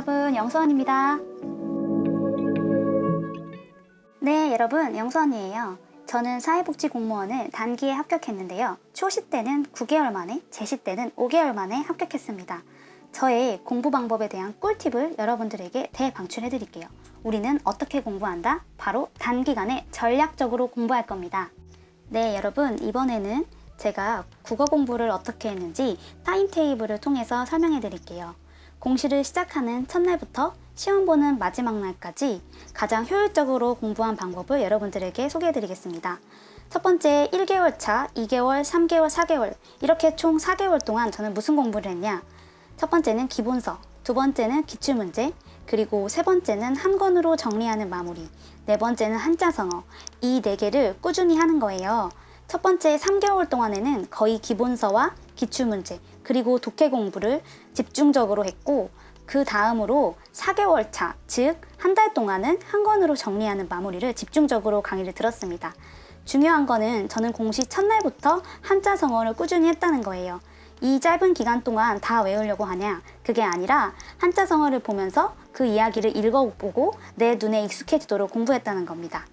여러분, 영수원입니다. 네, 여러분, 영수원이에요. 저는 사회복지 공무원을 단기에 합격했는데요. 초시 때는 9개월 만에, 재시 때는 5개월 만에 합격했습니다. 저의 공부 방법에 대한 꿀팁을 여러분들에게 대방출해 드릴게요. 우리는 어떻게 공부한다? 바로 단기간에 전략적으로 공부할 겁니다. 네, 여러분, 이번에는 제가 국어 공부를 어떻게 했는지 타임테이블을 통해서 설명해 드릴게요. 공시를 시작하는 첫날부터 시험 보는 마지막 날까지 가장 효율적으로 공부한 방법을 여러분들에게 소개해 드리겠습니다. 첫 번째 1개월 차, 2개월, 3개월, 4개월 이렇게 총 4개월 동안 저는 무슨 공부를 했냐? 첫 번째는 기본서, 두 번째는 기출문제, 그리고 세 번째는 한 권으로 정리하는 마무리, 네 번째는 한자성어. 이 네 개를 꾸준히 하는 거예요. 첫 번째 3개월 동안에는 거의 기본서와 기출문제, 그리고 독해 공부를 집중적으로 했고, 그 다음으로 4개월 차, 즉, 한 달 동안은 한 권으로 정리하는 마무리를 집중적으로 강의를 들었습니다. 중요한 거는 저는 공시 첫날부터 한자 성어를 꾸준히 했다는 거예요. 이 짧은 기간 동안 다 외우려고 하냐? 그게 아니라 한자 성어를 보면서 그 이야기를 읽어보고 내 눈에 익숙해지도록 공부했다는 겁니다.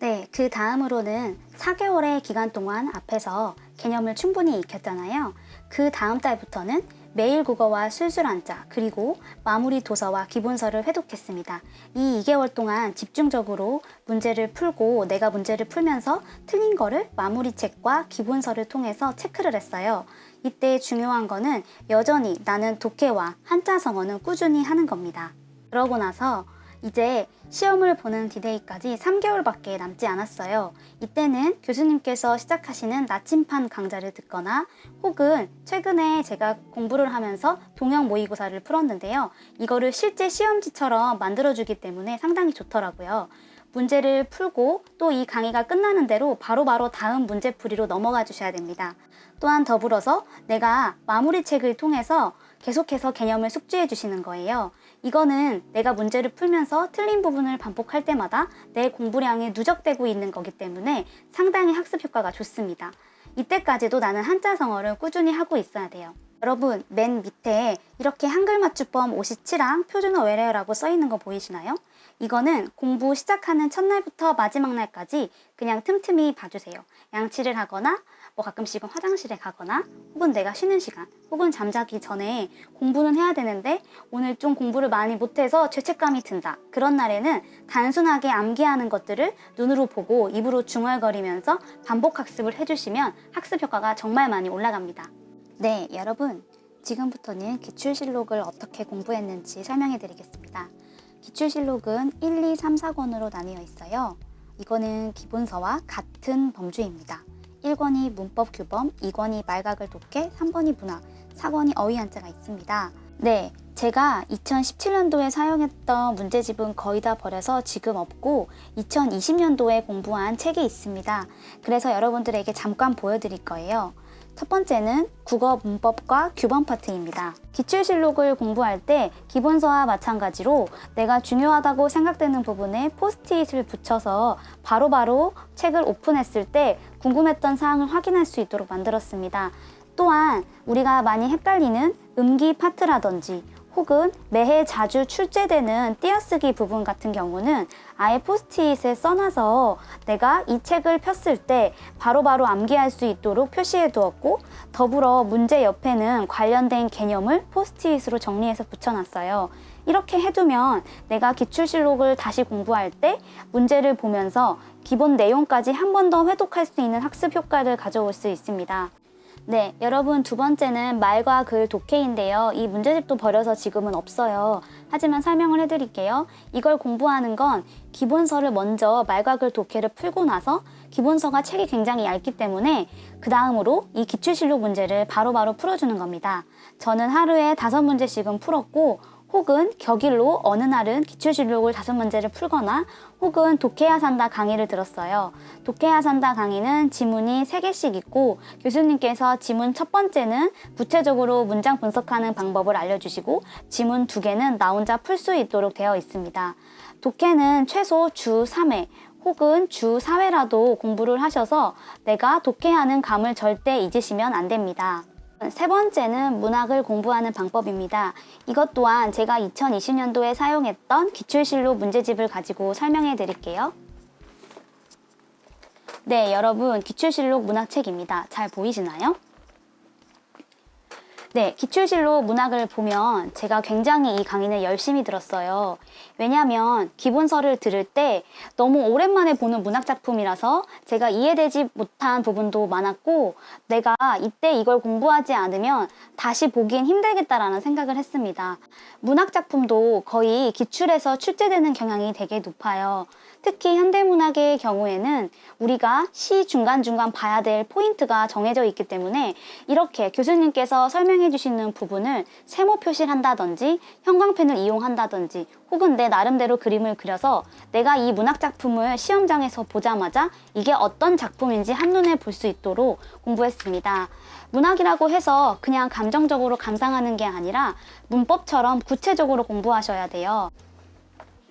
네, 그 다음으로는 4개월의 기간 동안 앞에서 개념을 충분히 익혔잖아요. 그 다음 달부터는 매일 국어와 술술 한자, 그리고 마무리 도서와 기본서를 회독했습니다. 이 2개월 동안 집중적으로 문제를 풀고 내가 문제를 풀면서 틀린 거를 마무리 책과 기본서를 통해서 체크를 했어요. 이때 중요한 거는 여전히 나는 독해와 한자 성어는 꾸준히 하는 겁니다. 그러고 나서 이제 시험을 보는 디데이까지 3개월밖에 남지 않았어요. 이때는 교수님께서 시작하시는 나침판 강좌를 듣거나 혹은 최근에 제가 공부를 하면서 동영 모의고사를 풀었는데요. 이거를 실제 시험지처럼 만들어주기 때문에 상당히 좋더라고요. 문제를 풀고 또 이 강의가 끝나는 대로 바로바로 다음 문제풀이로 넘어가 주셔야 됩니다. 또한 더불어서 내가 마무리 책을 통해서 계속해서 개념을 숙지해 주시는 거예요. 이거는 내가 문제를 풀면서 틀린 부분을 반복할 때마다 내 공부량이 누적되고 있는 거기 때문에 상당히 학습 효과가 좋습니다. 이때까지도 나는 한자 성어를 꾸준히 하고 있어야 돼요. 여러분, 맨 밑에 이렇게 한글 맞춤법 57항 표준어 외래어라고 써 있는 거 보이시나요? 이거는 공부 시작하는 첫날부터 마지막 날까지 그냥 틈틈이 봐주세요. 양치를 하거나 뭐 가끔씩은 화장실에 가거나 혹은 내가 쉬는 시간 혹은 잠자기 전에 공부는 해야 되는데 오늘 좀 공부를 많이 못해서 죄책감이 든다. 그런 날에는 단순하게 암기하는 것들을 눈으로 보고 입으로 중얼거리면서 반복 학습을 해주시면 학습 효과가 정말 많이 올라갑니다. 네, 여러분. 지금부터는 기출실록을 어떻게 공부했는지 설명해 드리겠습니다. 기출실록은 1, 2, 3, 4권으로 나뉘어 있어요. 이거는 기본서와 같은 범주입니다. 1권이 문법 규범, 2권이 말각을 독해, 3권이 문학, 4권이 어휘 한자가 있습니다. 네, 제가 2017년도에 사용했던 문제집은 거의 다 버려서 지금 없고 2020년도에 공부한 책이 있습니다. 그래서 여러분들에게 잠깐 보여드릴 거예요. 첫 번째는 국어 문법과 규범 파트입니다. 기출실록을 공부할 때 기본서와 마찬가지로 내가 중요하다고 생각되는 부분에 포스트잇을 붙여서 바로바로 책을 오픈했을 때 궁금했던 사항을 확인할 수 있도록 만들었습니다. 또한 우리가 많이 헷갈리는 음기 파트라든지 혹은 매해 자주 출제되는 띄어쓰기 부분 같은 경우는 아예 포스트잇에 써놔서 내가 이 책을 폈을 때 바로바로 암기할 수 있도록 표시해 두었고 더불어 문제 옆에는 관련된 개념을 포스트잇으로 정리해서 붙여놨어요. 이렇게 해두면 내가 기출실록을 다시 공부할 때 문제를 보면서 기본 내용까지 한 번 더 회독할 수 있는 학습 효과를 가져올 수 있습니다. 네, 여러분 두 번째는 말과 글 독해인데요. 이 문제집도 버려서 지금은 없어요. 하지만 설명을 해드릴게요. 이걸 공부하는 건 기본서를 먼저 말과 글 독해를 풀고 나서 기본서가 책이 굉장히 얇기 때문에 그 다음으로 이 기출실록 문제를 바로 바로 풀어주는 겁니다. 저는 하루에 다섯 문제씩은 풀었고 혹은 격일로 어느 날은 기출진록을 다섯 문제를 풀거나 혹은 독해야 산다 강의를 들었어요. 독해야 산다 강의는 지문이 세개씩 있고 교수님께서 지문 첫 번째는 구체적으로 문장 분석하는 방법을 알려주시고 지문 두 개는 나 혼자 풀 수 있도록 되어 있습니다. 독해는 최소 주 3회 혹은 주 4회라도 공부를 하셔서 내가 독해하는 감을 절대 잊으시면 안 됩니다. 세 번째는 문학을 공부하는 방법입니다. 이것 또한 제가 2020년도에 사용했던 기출실로 문제집을 가지고 설명해 드릴게요. 네, 여러분, 기출실록 문학책입니다. 잘 보이시나요? 네, 기출실로 문학을 보면 제가 굉장히 이 강의를 열심히 들었어요. 왜냐하면 기본서를 들을 때 너무 오랜만에 보는 문학 작품이라서 제가 이해되지 못한 부분도 많았고 내가 이때 이걸 공부하지 않으면 다시 보긴 힘들겠다라는 생각을 했습니다. 문학 작품도 거의 기출에서 출제되는 경향이 되게 높아요. 특히 현대문학의 경우에는 우리가 시 중간중간 봐야 될 포인트가 정해져 있기 때문에 이렇게 교수님께서 설명 해 주시는 부분을 세모 표시를 한다든지 형광펜을 이용한다든지 혹은 내 나름대로 그림을 그려서 내가 이 문학 작품을 시험장에서 보자마자 이게 어떤 작품인지 한눈에 볼 수 있도록 공부했습니다. 문학이라고 해서 그냥 감정적으로 감상하는 게 아니라 문법처럼 구체적으로 공부하셔야 돼요.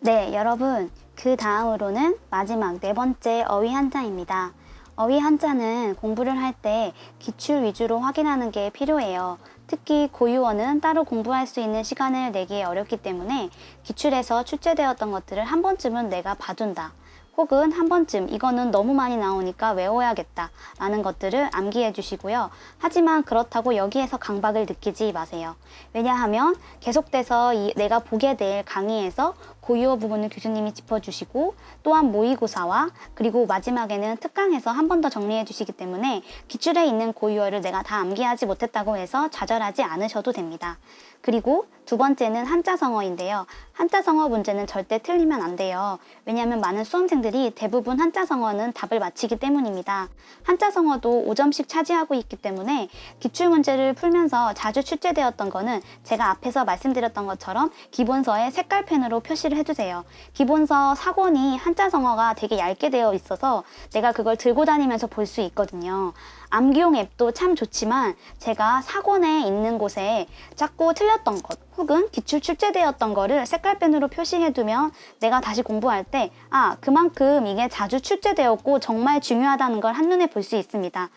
네, 여러분. 그 다음으로는 마지막 네 번째 어휘 한자입니다. 어휘 한자는 공부를 할 때 기출 위주로 확인하는 게 필요해요. 특히 고유어는 따로 공부할 수 있는 시간을 내기 어렵기 때문에 기출에서 출제되었던 것들을 한 번쯤은 내가 봐둔다. 혹은 한 번쯤 이거는 너무 많이 나오니까 외워야겠다 라는 것들을 암기해 주시고요. 하지만 그렇다고 여기에서 강박을 느끼지 마세요. 왜냐하면 계속돼서 이 내가 보게 될 강의에서 고유어 부분을 교수님이 짚어주시고 또한 모의고사와 그리고 마지막에는 특강에서 한 번 더 정리해 주시기 때문에 기출에 있는 고유어를 내가 다 암기하지 못했다고 해서 좌절하지 않으셔도 됩니다. 그리고 두 번째는 한자성어인데요. 한자성어 문제는 절대 틀리면 안 돼요. 왜냐하면 많은 수험생들이 대부분 한자성어는 답을 맞히기 때문입니다. 한자성어도 5점씩 차지하고 있기 때문에 기출문제를 풀면서 자주 출제되었던 거는 제가 앞에서 말씀드렸던 것처럼 기본서에 색깔펜으로 표시를 해주세요. 기본서 사권이 한자성어가 되게 얇게 되어 있어서 내가 그걸 들고 다니면서 볼 수 있거든요. 암기용 앱도 참 좋지만 제가 사권에 있는 곳에 자꾸 틀렸던 것 혹은 기출 출제되었던 거를 색깔펜으로 표시해두면 내가 다시 공부할 때 아, 그만큼 이게 자주 출제되었고 정말 중요하다는 걸 한눈에 볼 수 있습니다.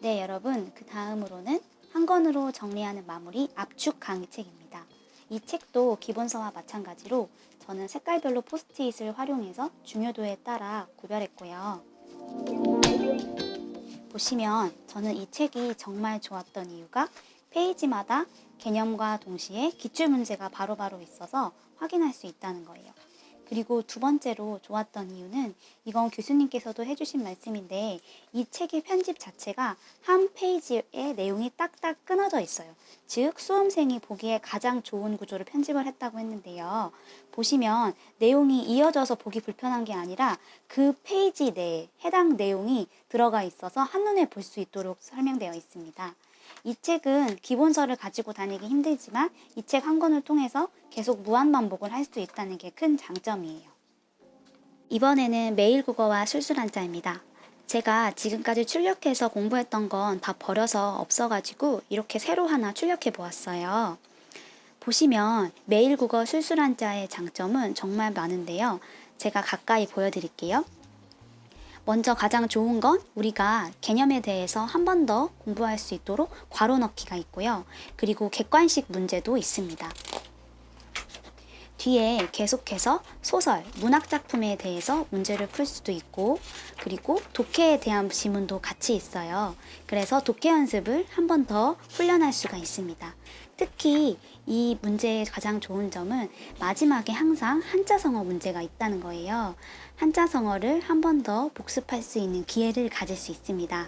네, 여러분. 그 다음으로는 한 권으로 정리하는 마무리 압축 강의책입니다. 이 책도 기본서와 마찬가지로 저는 색깔별로 포스트잇을 활용해서 중요도에 따라 구별했고요. 보시면 저는 이 책이 정말 좋았던 이유가 페이지마다 개념과 동시에 기출 문제가 바로바로 있어서 확인할 수 있다는 거예요. 그리고 두 번째로 좋았던 이유는 이건 교수님께서도 해주신 말씀인데 이 책의 편집 자체가 한 페이지에 내용이 딱딱 끊어져 있어요. 즉 수험생이 보기에 가장 좋은 구조로 편집을 했다고 했는데요. 보시면 내용이 이어져서 보기 불편한 게 아니라 그 페이지 내에 해당 내용이 들어가 있어서 한눈에 볼 수 있도록 설명되어 있습니다. 이 책은 기본서를 가지고 다니기 힘들지만 이 책 한 권을 통해서 계속 무한 반복을 할 수 있다는 게 큰 장점이에요. 이번에는 매일 국어와 술술 한자입니다. 제가 지금까지 출력해서 공부했던 건 다 버려서 없어가지고 이렇게 새로 하나 출력해 보았어요. 보시면 매일 국어 술술 한자의 장점은 정말 많은데요. 제가 가까이 보여드릴게요. 먼저 가장 좋은 건 우리가 개념에 대해서 한 번 더 공부할 수 있도록 괄호 넣기가 있고요. 그리고 객관식 문제도 있습니다. 뒤에 계속해서 소설, 문학 작품에 대해서 문제를 풀 수도 있고, 그리고 독해에 대한 지문도 같이 있어요. 그래서 독해 연습을 한 번 더 훈련할 수가 있습니다. 특히 이 문제의 가장 좋은 점은 마지막에 항상 한자성어 문제가 있다는 거예요. 한자성어를 한 번 더 복습할 수 있는 기회를 가질 수 있습니다.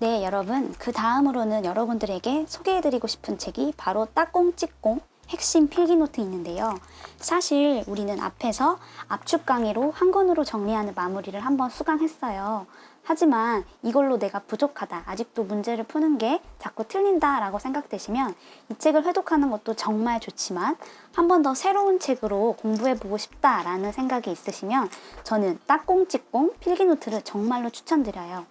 네, 여러분. 그 다음으로는 여러분들에게 소개해드리고 싶은 책이 바로 따꽁찌꽁 핵심 필기노트 있는데요. 사실 우리는 앞에서 압축 강의로 한 권으로 정리하는 마무리를 한번 수강했어요. 하지만 이걸로 내가 부족하다, 아직도 문제를 푸는 게 자꾸 틀린다 라고 생각되시면 이 책을 회독하는 것도 정말 좋지만 한 번 더 새로운 책으로 공부해보고 싶다 라는 생각이 있으시면 저는 따꽁찌꽁 필기노트를 정말로 추천드려요.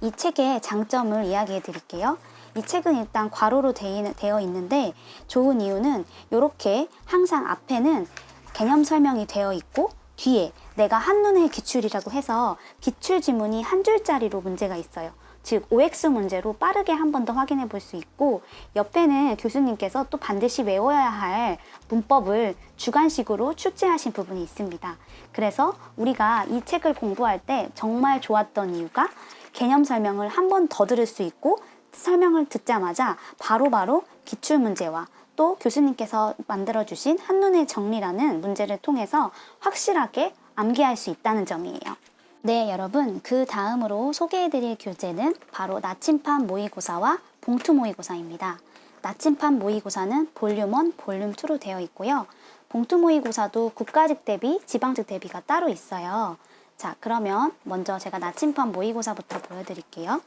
이 책의 장점을 이야기해 드릴게요. 이 책은 일단 괄호로 되어 있는데 좋은 이유는 이렇게 항상 앞에는 개념 설명이 되어 있고 뒤에 내가 한눈에 기출이라고 해서 기출 지문이 한 줄짜리로 문제가 있어요. 즉 OX 문제로 빠르게 한 번 더 확인해 볼 수 있고 옆에는 교수님께서 또 반드시 외워야 할 문법을 주관식으로 출제하신 부분이 있습니다. 그래서 우리가 이 책을 공부할 때 정말 좋았던 이유가 개념 설명을 한 번 더 들을 수 있고 설명을 듣자마자 바로바로 기출 문제와 또 교수님께서 만들어주신 한눈에 정리라는 문제를 통해서 확실하게 암기할 수 있다는 점이에요. 네, 여러분. 그 다음으로 소개해드릴 교재는 바로 나침판 모의고사와 봉투 모의고사입니다. 나침판 모의고사는 볼륨 1, 볼륨 2로 되어 있고요. 봉투 모의고사도 국가직 대비, 지방직 대비가 따로 있어요. 자, 그러면 먼저 제가 나침판 모의고사부터 보여드릴게요.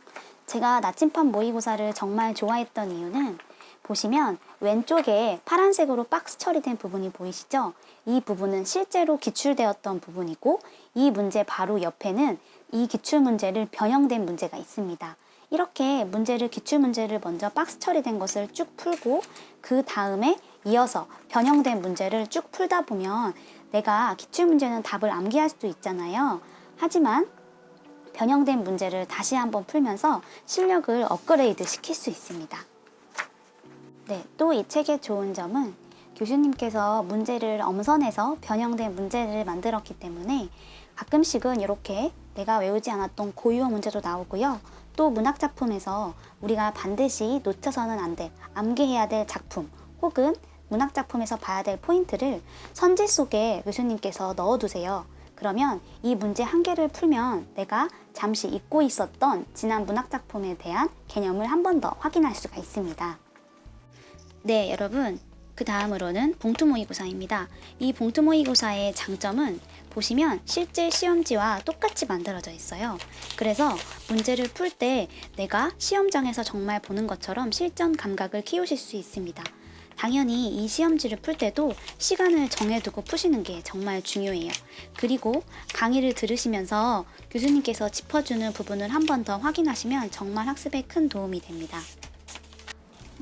제가 나침판 모의고사를 정말 좋아했던 이유는 보시면 왼쪽에 파란색으로 박스 처리된 부분이 보이시죠? 이 부분은 실제로 기출되었던 부분이고 이 문제 바로 옆에는 이 기출 문제를 변형된 문제가 있습니다. 이렇게 문제를 기출 문제를 먼저 박스 처리된 것을 쭉 풀고 그 다음에 이어서 변형된 문제를 쭉 풀다 보면 내가 기출 문제는 답을 암기할 수도 있잖아요. 하지만 변형된 문제를 다시 한번 풀면서 실력을 업그레이드 시킬 수 있습니다. 네, 또 이 책의 좋은 점은 교수님께서 문제를 엄선해서 변형된 문제를 만들었기 때문에 가끔씩은 이렇게 내가 외우지 않았던 고유어 문제도 나오고요. 또 문학 작품에서 우리가 반드시 놓쳐서는 안 될, 암기해야 될 작품 혹은 문학 작품에서 봐야 될 포인트를 선지 속에 교수님께서 넣어두세요. 그러면 이 문제 한 개를 풀면 내가 잠시 잊고 있었던 지난 문학 작품에 대한 개념을 한 번 더 확인할 수가 있습니다. 네, 여러분. 그 다음으로는 봉투 모의고사입니다. 이 봉투 모의고사의 장점은 보시면 실제 시험지와 똑같이 만들어져 있어요. 그래서 문제를 풀 때 내가 시험장에서 정말 보는 것처럼 실전 감각을 키우실 수 있습니다. 당연히 이 시험지를 풀 때도 시간을 정해두고 푸시는 게 정말 중요해요. 그리고 강의를 들으시면서 교수님께서 짚어주는 부분을 한 번 더 확인하시면 정말 학습에 큰 도움이 됩니다.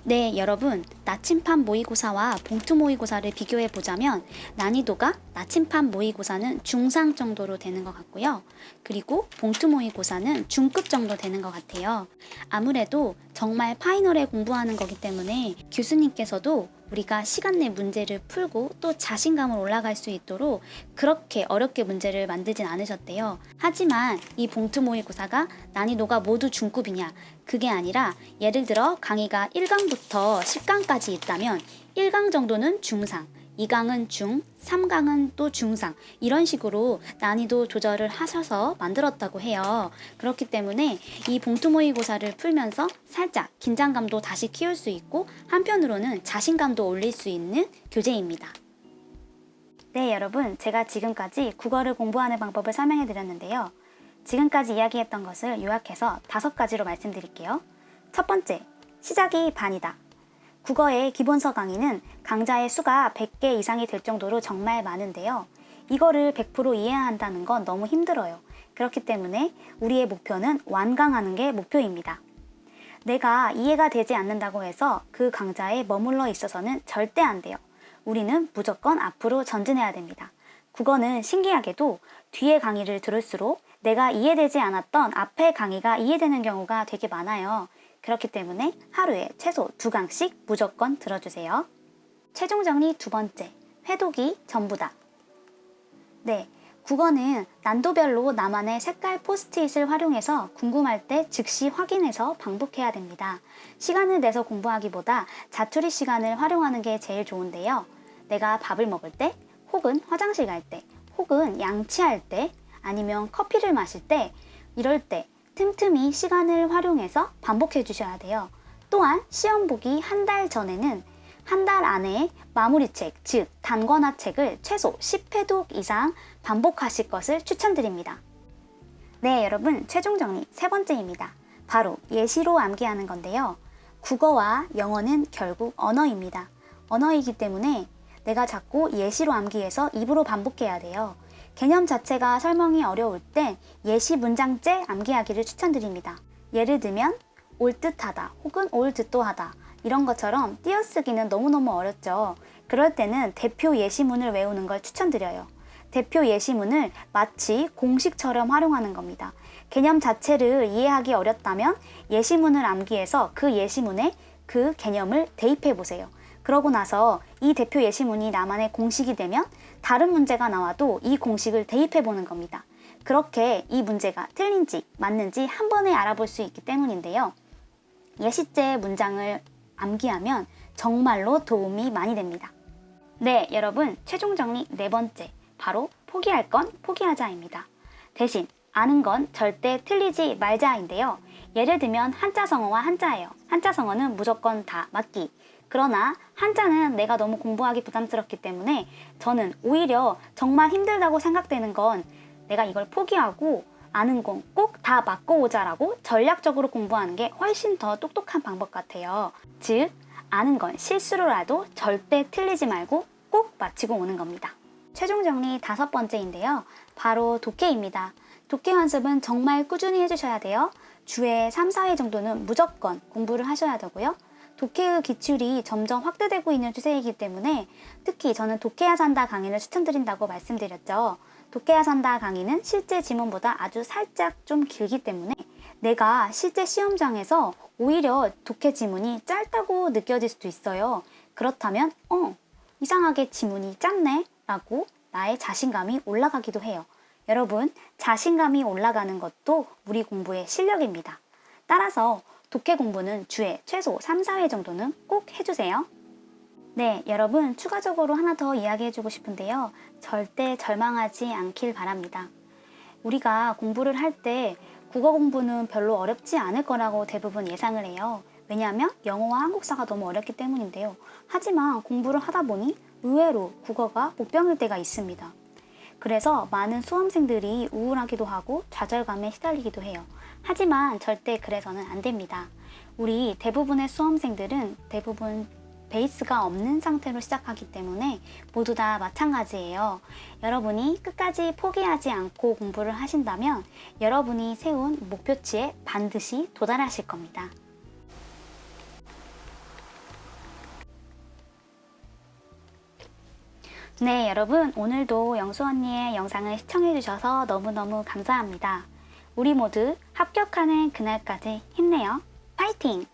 네, 여러분. 나침판 모의고사와 봉투 모의고사를 비교해 보자면 난이도가 나침판 모의고사는 중상 정도로 되는 것 같고요. 그리고 봉투 모의고사는 중급 정도 되는 것 같아요. 아무래도 정말 파이널에 공부하는 거기 때문에 교수님께서도 우리가 시간 내 문제를 풀고 또 자신감을 올라갈 수 있도록 그렇게 어렵게 문제를 만들진 않으셨대요. 하지만 이 봉투 모의고사가 난이도가 모두 중급이냐? 그게 아니라 예를 들어 강의가 1강부터 10강까지 있다면 1강 정도는 중상, 2강은 중, 3강은 또 중상 이런 식으로 난이도 조절을 하셔서 만들었다고 해요. 그렇기 때문에 이 봉투 모의고사를 풀면서 살짝 긴장감도 다시 키울 수 있고 한편으로는 자신감도 올릴 수 있는 교재입니다. 네, 여러분. 제가 지금까지 국어를 공부하는 방법을 설명해 드렸는데요. 지금까지 이야기했던 것을 요약해서 다섯 가지로 말씀드릴게요. 첫 번째, 시작이 반이다. 국어의 기본서 강의는 강좌의 수가 100개 이상이 될 정도로 정말 많은데요. 이거를 100% 이해해야 한다는 건 너무 힘들어요. 그렇기 때문에 우리의 목표는 완강하는 게 목표입니다. 내가 이해가 되지 않는다고 해서 그 강좌에 머물러 있어서는 절대 안 돼요. 우리는 무조건 앞으로 전진해야 됩니다. 국어는 신기하게도 뒤에 강의를 들을수록 내가 이해되지 않았던 앞의 강의가 이해되는 경우가 되게 많아요. 그렇기 때문에 하루에 최소 두 강씩 무조건 들어주세요. 최종 정리 두 번째, 회독이 전부다. 네, 국어는 난도별로 나만의 색깔 포스트잇을 활용해서 궁금할 때 즉시 확인해서 반복해야 됩니다. 시간을 내서 공부하기보다 자투리 시간을 활용하는 게 제일 좋은데요. 내가 밥을 먹을 때, 혹은 화장실 갈 때, 혹은 양치할 때, 아니면 커피를 마실 때, 이럴 때 틈틈이 시간을 활용해서 반복해 주셔야 돼요. 또한 시험 보기 한 달 전에는 한 달 안에 마무리책, 즉 단권화 책을 최소 10회독 이상 반복하실 것을 추천드립니다. 네, 여러분 최종 정리 세 번째입니다. 바로 예시로 암기하는 건데요. 국어와 영어는 결국 언어입니다. 언어이기 때문에 내가 자꾸 예시로 암기해서 입으로 반복해야 돼요. 개념 자체가 설명이 어려울 때 예시 문장째 암기하기를 추천드립니다. 예를 들면 올 듯하다 혹은 올 듯도하다 이런 것처럼 띄어쓰기는 너무너무 어렵죠. 그럴 때는 대표 예시문을 외우는 걸 추천드려요. 대표 예시문을 마치 공식처럼 활용하는 겁니다. 개념 자체를 이해하기 어렵다면 예시문을 암기해서 그 예시문에 그 개념을 대입해 보세요. 그러고 나서 이 대표 예시문이 나만의 공식이 되면 다른 문제가 나와도 이 공식을 대입해 보는 겁니다. 그렇게 이 문제가 틀린지 맞는지 한 번에 알아볼 수 있기 때문인데요. 예시제 문장을 암기하면 정말로 도움이 많이 됩니다. 네, 여러분, 최종 정리 네 번째. 바로 포기할 건 포기하자입니다. 대신 아는 건 절대 틀리지 말자인데요. 예를 들면 한자 성어와 한자예요. 한자 성어는 무조건 다 맞기. 그러나 한자는 내가 너무 공부하기 부담스럽기 때문에 저는 오히려 정말 힘들다고 생각되는 건 내가 이걸 포기하고 아는 건 꼭 다 맞고 오자라고 전략적으로 공부하는 게 훨씬 더 똑똑한 방법 같아요. 즉, 아는 건 실수로라도 절대 틀리지 말고 꼭 맞히고 오는 겁니다. 최종 정리 다섯 번째인데요. 바로 독해입니다. 독해 연습은 정말 꾸준히 해주셔야 돼요. 주에 3, 4회 정도는 무조건 공부를 하셔야 되고요. 독해의 기출이 점점 확대되고 있는 추세이기 때문에 특히 저는 독해야 산다 강의를 추천드린다고 말씀드렸죠. 독해야 산다 강의는 실제 지문보다 아주 살짝 좀 길기 때문에 내가 실제 시험장에서 오히려 독해 지문이 짧다고 느껴질 수도 있어요. 그렇다면, 어, 이상하게 지문이 짧네? 라고 나의 자신감이 올라가기도 해요. 여러분, 자신감이 올라가는 것도 우리 공부의 실력입니다. 따라서 독해 공부는 주에 최소 3, 4회 정도는 꼭 해주세요. 네, 여러분, 추가적으로 하나 더 이야기해주고 싶은데요. 절대 절망하지 않길 바랍니다. 우리가 공부를 할 때 국어 공부는 별로 어렵지 않을 거라고 대부분 예상을 해요. 왜냐하면 영어와 한국사가 너무 어렵기 때문인데요. 하지만 공부를 하다 보니 의외로 국어가 복병일 때가 있습니다. 그래서 많은 수험생들이 우울하기도 하고 좌절감에 시달리기도 해요. 하지만 절대 그래서는 안 됩니다. 우리 대부분의 수험생들은 대부분 베이스가 없는 상태로 시작하기 때문에 모두 다 마찬가지예요. 여러분이 끝까지 포기하지 않고 공부를 하신다면 여러분이 세운 목표치에 반드시 도달하실 겁니다. 네, 여러분, 오늘도 영수 언니의 영상을 시청해주셔서 너무너무 감사합니다. 우리 모두 합격하는 그날까지 힘내요. 파이팅!